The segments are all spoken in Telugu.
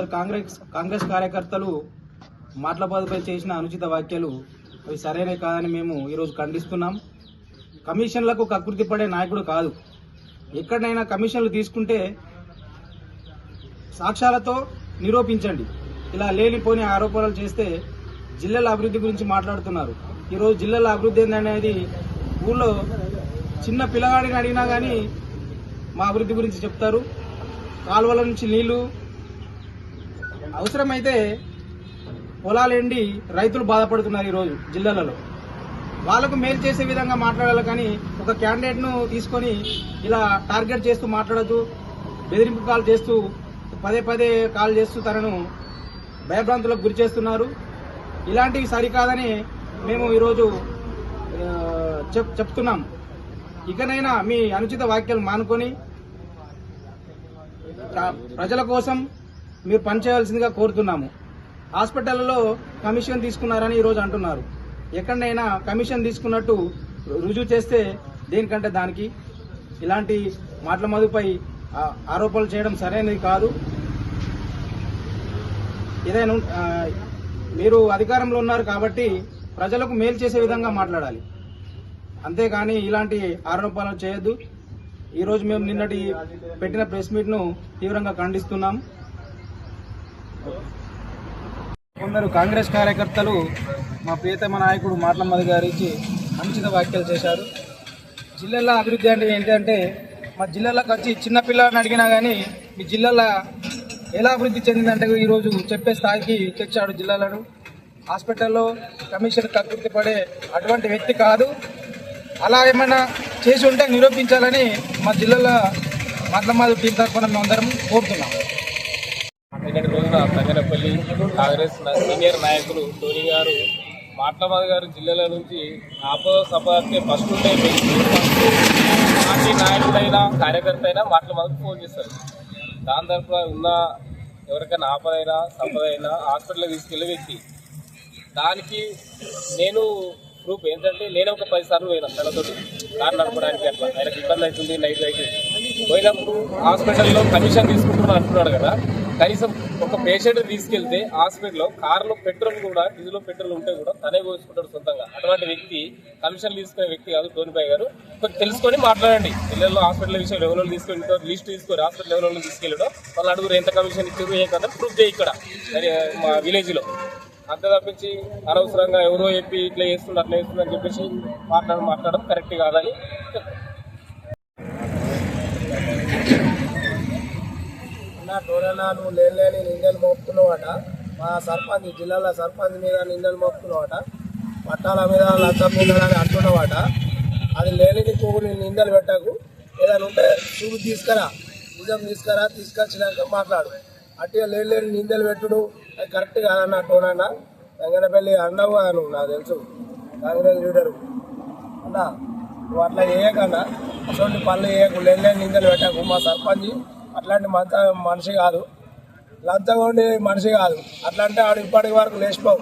కొందరు కాంగ్రెస్ కాంగ్రెస్ కార్యకర్తలు మాటల చేసిన అనుచిత వ్యాఖ్యలు అవి సరైనవి కాదని మేము ఈరోజు ఖండిస్తున్నాం. కమిషన్లకు కకృతి పడే నాయకుడు కాదు. ఎక్కడైనా కమిషన్లు తీసుకుంటే సాక్ష్యాలతో నిరూపించండి. ఇలా లేనిపోని ఆరోపణలు చేస్తే జిల్లాల అభివృద్ధి గురించి మాట్లాడుతున్నారు. ఈరోజు జిల్లాల అభివృద్ధి ఏందనేది ఊళ్ళో చిన్న పిల్లగాడిని అడిగినా కానీ మా అభివృద్ధి గురించి చెప్తారు. కాలువల నుంచి నీళ్ళు అవసరమైతే పొలాలు ఎండి రైతులు బాధపడుతున్నారు ఈరోజు జిల్లాలలో. వాళ్ళకు మేలు చేసే విధంగా మాట్లాడాలి కానీ ఒక క్యాండిడేట్ను తీసుకొని ఇలా టార్గెట్ చేస్తూ మాట్లాడద్దు బెదిరింపు కాల్ చేస్తూ పదే పదే కాల్ చేస్తూ తనను భయభ్రాంతులకు గురి చేస్తున్నారు. ఇలాంటివి సరికాదని మేము ఈరోజు చెప్ చెప్తున్నాం. ఇకనైనా మీ అనుచిత వ్యాఖ్యలు మానుకొని ప్రజల కోసం మీరు పనిచేయాల్సిందిగా కోరుతున్నాము. హాస్పిటల్లో కమిషన్ తీసుకున్నారని ఈరోజు అంటున్నారు. ఎక్కడైనా కమిషన్ తీసుకున్నట్టు రుజువు చేస్తే దేనికంటే దానికి? ఇలాంటి మాటల మధుపై ఆరోపణలు చేయడం సరైనది కాదు. ఏదైనా మీరు అధికారంలో ఉన్నారు కాబట్టి ప్రజలకు మేలు చేసే విధంగా మాట్లాడాలి. అంతేకాని ఇలాంటి ఆరోపణలు చేయొద్దు. ఈరోజు మేము నిన్నటి పెట్టిన ప్రెస్ మీట్ను తీవ్రంగా ఖండిస్తున్నాం. కొందరు కాంగ్రెస్ కార్యకర్తలు మా ప్రియతమ నాయకుడు మాట్లమ్మది గారికి అనుచిత వ్యాఖ్యలు చేశారు. జిల్లాల అభివృద్ధి అంటే ఏంటంటే మా జిల్లాలకు వచ్చి చిన్నపిల్లలను అడిగినా కానీ మీ జిల్లాల ఎలా అభివృద్ధి చెందిందంటే ఈరోజు చెప్పే స్థాయికి తెచ్చాడు జిల్లాలను. హాస్పిటల్లో కమిషన్ కకృతి పడే అటువంటి వ్యక్తి కాదు. అలా ఏమైనా చేసి ఉంటే నిరూపించాలని మా జిల్లాలో మాట్లమ్మది టీం తరఫున మేమందరం కోరుతున్నాం. కాంగ్రెస్ సీనియర్ నాయకులు ధోని గారు మాట్లమాది గారు జిల్లాల నుంచి ఆపద సభకి ఫస్ట్ ఉంటే పార్టీ నాయకుడైనా కార్యకర్త అయినా మాట్లమాదికి ఫోన్ చేస్తారు. దాని తరఫున ఉన్న ఎవరికైనా ఆపదైనా సంపద అయినా హాస్పిటల్కి తీసుకెళ్ళే వ్యక్తి దానికి నేను ప్రూఫ్ ఏంటంటే నేను ఒక పది సార్లు పోయినా తనతోటి. కారు నడపడానికి అట్లా. ఆయనకు ఇబ్బంది అవుతుంది నైట్ అయితే పోయినప్పుడు హాస్పిటల్లో కమిషన్ తీసుకుంటున్నా అంటున్నాడు కదా. కనీసం ఒక పేషెంట్ తీసుకెళ్తే హాస్పిటల్లో కారులో పెట్రోల్ కూడా డీజిల్లో పెట్రోల్ ఉంటే కూడా తనే పోసుకుంటాడు సొంతంగా. అటువంటి వ్యక్తి కమిషన్ తీసుకునే వ్యక్తి కాదు టోనిపై గారు. కొంచెం తెలుసుకొని మాట్లాడండి. పిల్లల్లో హాస్పిటల్ విషయం ఎవరో తీసుకెళ్ళి లిస్ట్ తీసుకొని హాస్పిటల్ ఎవరో తీసుకెళ్ళాడో వాళ్ళు అడుగురు ఎంత కమిషన్ ఇచ్చారు ఏ కదా ప్రూఫ్ చేయి ఇక్కడ మా విలేజ్లో. అంత తప్పించి అనవసరంగా ఎవరో చెప్పి ఇట్లా చేస్తుంది అట్లా చేస్తుంది అని చెప్పేసి మాట్లాడడం మాట్లాడడం కరెక్ట్ కాదని చెప్తాను. నా టోరన్నా నువ్వు లేని లేని నిందలు మోపుతున్నావాట. మా సర్పంచ్ జిల్లాలో సర్పంచ్ మీద నిందలు మోపుతున్నావాట. పట్టాల మీద లంచం మీద అని అంటున్నావాట. అది లేనిది పువ్వు నేను నిందలు పెట్టకు. ఏదైనా ఉంటే చూపు తీసుకురా. నిజం తీసుకురా తీసుకొచ్చినాక మాట్లాడు. అట్టిగా లేని లేని నిందలు పెట్టుడు. అది కరెక్ట్ కాదన్న టోనన్న వెంకటపల్లి అన్నావు అను నాకు తెలుసు. Congress leader. అన్నా నువ్వు అట్లా చేయకన్నా అటువంటి పనులు చేయకు. లేని లేని నిందలు పెట్టకు. మా సర్పంచ్ అట్లాంటి మంత మనిషి కాదు. లంచగొండి మనిషి కాదు. అట్లా అంటే ఆడు ఇప్పటి వరకు లేచిపోవు.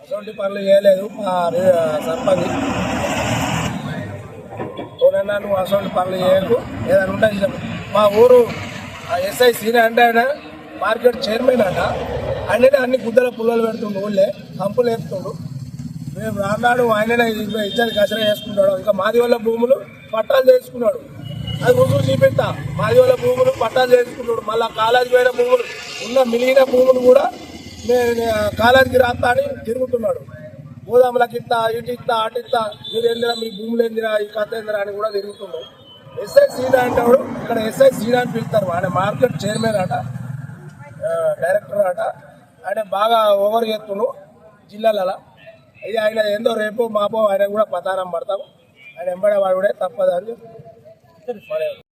అటువంటి పనులు చేయలేదు మా రే- సర్పంచ్. ఎవరైనా నువ్వు అటువంటి పనులు చేయకు. ఏదైనా ఉంటే మా ఊరు ఎస్ఐ సీనియర్ అంటే ఆయన మార్కెట్ చైర్మన్ అంట. ఆయననే అన్ని గుద్దల పుల్లలు పెడుతుండు ఊళ్ళే. కంపులు వేస్తుండు మేము రాన్నాడు ఆయననే ఇద్దరు కచరా చేసుకుంటాడు. ఇంకా మాది వాళ్ళ భూములు పట్టాలు చేసుకున్నాడు. అది రుజువు చూపిస్తా మాది వాళ్ళ భూములు పట్టాలు చేసుకుంటున్నాడు మళ్ళా కాలేజీ పోయిన భూములు ఉన్న మిగిలిన భూములు కూడా నేను కాలేజీకి రాస్తా అని తిరుగుతున్నాడు. గోదాములకి ఇస్తా ఇటు ఇస్తా అటు ఇస్తా మీరేందిరా మీ భూములు ఏందిరా ఈ కథ ఏందిరా అని కూడా తిరుగుతున్నాడు. ఎస్ఐ సీనా అంటాడు. ఇక్కడ ఎస్ఐ సీనా అని పిలుస్తారు. ఆయన మార్కెట్ చైర్మన్ అట డైరెక్టర్ అట ఆయన బాగా ఓవర్ చేస్తుండు జిల్లాలలో. ఇది ఆయన ఏందో రేపు మాపో ఆయన కూడా పతారం పడతాం. ఆయన ఎంబడేవాడు వాడుడే తప్పదు అని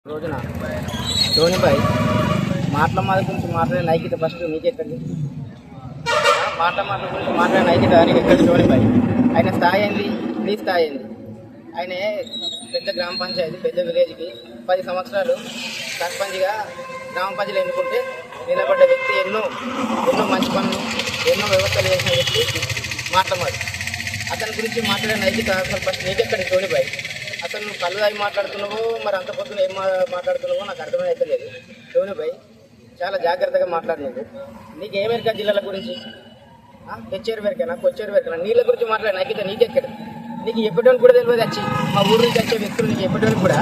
రోజున ధోనిపై మాటల మాట గురించి మాట్లాడే నైకిత ఫస్ట్ మీకెక్కడి మాటల మాటల గురించి మాట్లాడే నైకిత నీకు ఎక్కడి ధోనిపై? ఆయన స్థాయి అయింది మీ స్థాయి అయింది ఆయన పెద్ద గ్రామ పంచాయతీ పెద్ద విలేజ్కి పది సంవత్సరాలు సర్పంచ్గా గ్రామ పంచాయతీలు ఎన్నుకుంటే నిలబడ్డ వ్యక్తి ఎన్నో ఎన్నో మంచి పనులు ఎన్నో వ్యవస్థలు చేసిన వ్యక్తి మాట్లాడు అతని గురించి మాట్లాడే నైతిక అసలు ఫస్ట్ నీకెక్కడి ధోనిపై? అసలు నువ్వు కళ్ళు అవి మాట్లాడుతున్నావు మరి అంత పొద్దున ఏం మాట్లాడుతున్నావో నాకు అర్థమైతే లేదు. శివనిపై చాలా జాగ్రత్తగా మాట్లాడినది నీకు ఏమెరికా జిల్లాల గురించి? ఆ, తెచ్చేరు వరకేనా కొచ్చేరు వరకేనా నీళ్ళ గురించి మాట్లాడి నాకైతే నీకెక్కడ నీకు ఎప్పటివరకు కూడా తెలియదు వచ్చి మా ఊరు నుంచి వచ్చే వ్యక్తులు నీకు ఎప్పటివరకు కూడా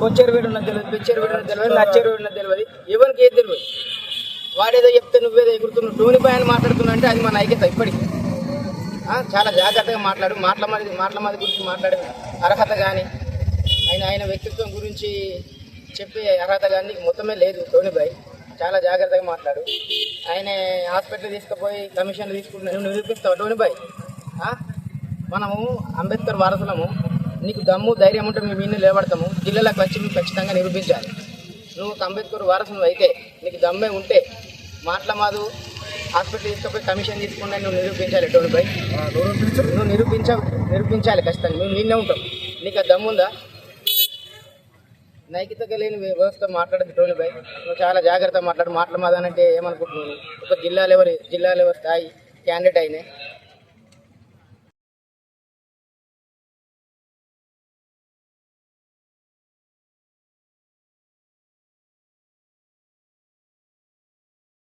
కొచ్చేరు వేడు ఉన్నది తెలియదు పిచ్చేరు వేడు ఉన్నది తెలియదు నచ్చేరు వీడు ఉన్నది తెలియదు ఎవరికి ఏది తెలియదు. వాడేదో చెప్తే నువ్వేదో ఎగురుతున్నావు. టోనిపై అని మాట్లాడుతున్నా అంటే అది మన ఐక్యత ఇప్పటికి. చాలా జాగ్రత్తగా మాట్లాడు మాటల మాది మాటల మాది గురించి మాట్లాడే. అర్హత కానీ ఆయన ఆయన వ్యక్తిత్వం గురించి చెప్పే అర్హత కానీ మొత్తమే లేదు టోనీబాయ్ చాలా జాగ్రత్తగా మాట్లాడు. ఆయన హాస్పిటల్ తీసుకుపోయి కమిషన్లు తీసుకుంటున్నా నువ్వు నిరూపిస్తావు టోనీబాయ్ ఆ? మనము అంబేద్కర్ వారసులము. నీకు దమ్ము ధైర్యం ఉంటే మేము ఇన్ని లేబడతాము జిల్లాలకు వచ్చి మేము ఖచ్చితంగా నిరూపించాలి. నువ్వు ఒక అంబేద్కర్ వారసులు అయితే నీకు దమ్మే ఉంటే మాటల మాదు హాస్పిటల్ తీసుకుపోయి కమిషన్ తీసుకున్నా నువ్వు నిరూపించాలి టోనీబాయ్ నువ్వు నిరూపించ నిరూపించాలి ఖచ్చితంగా. మేము నిన్నే ఉంటాం. నీకు ఆ దమ్ముందా నైకిత లేని వ్యవస్థ మాట్లాడదు టోనీ బై నువ్వు చాలా జాగ్రత్తగా మాట్లాడు. మాటలు ఏమనుకుంటున్నాను ఒక జిల్లా లెవెల్ జిల్లా లెవెల్ స్థాయి క్యాండిడేట్ అయినా.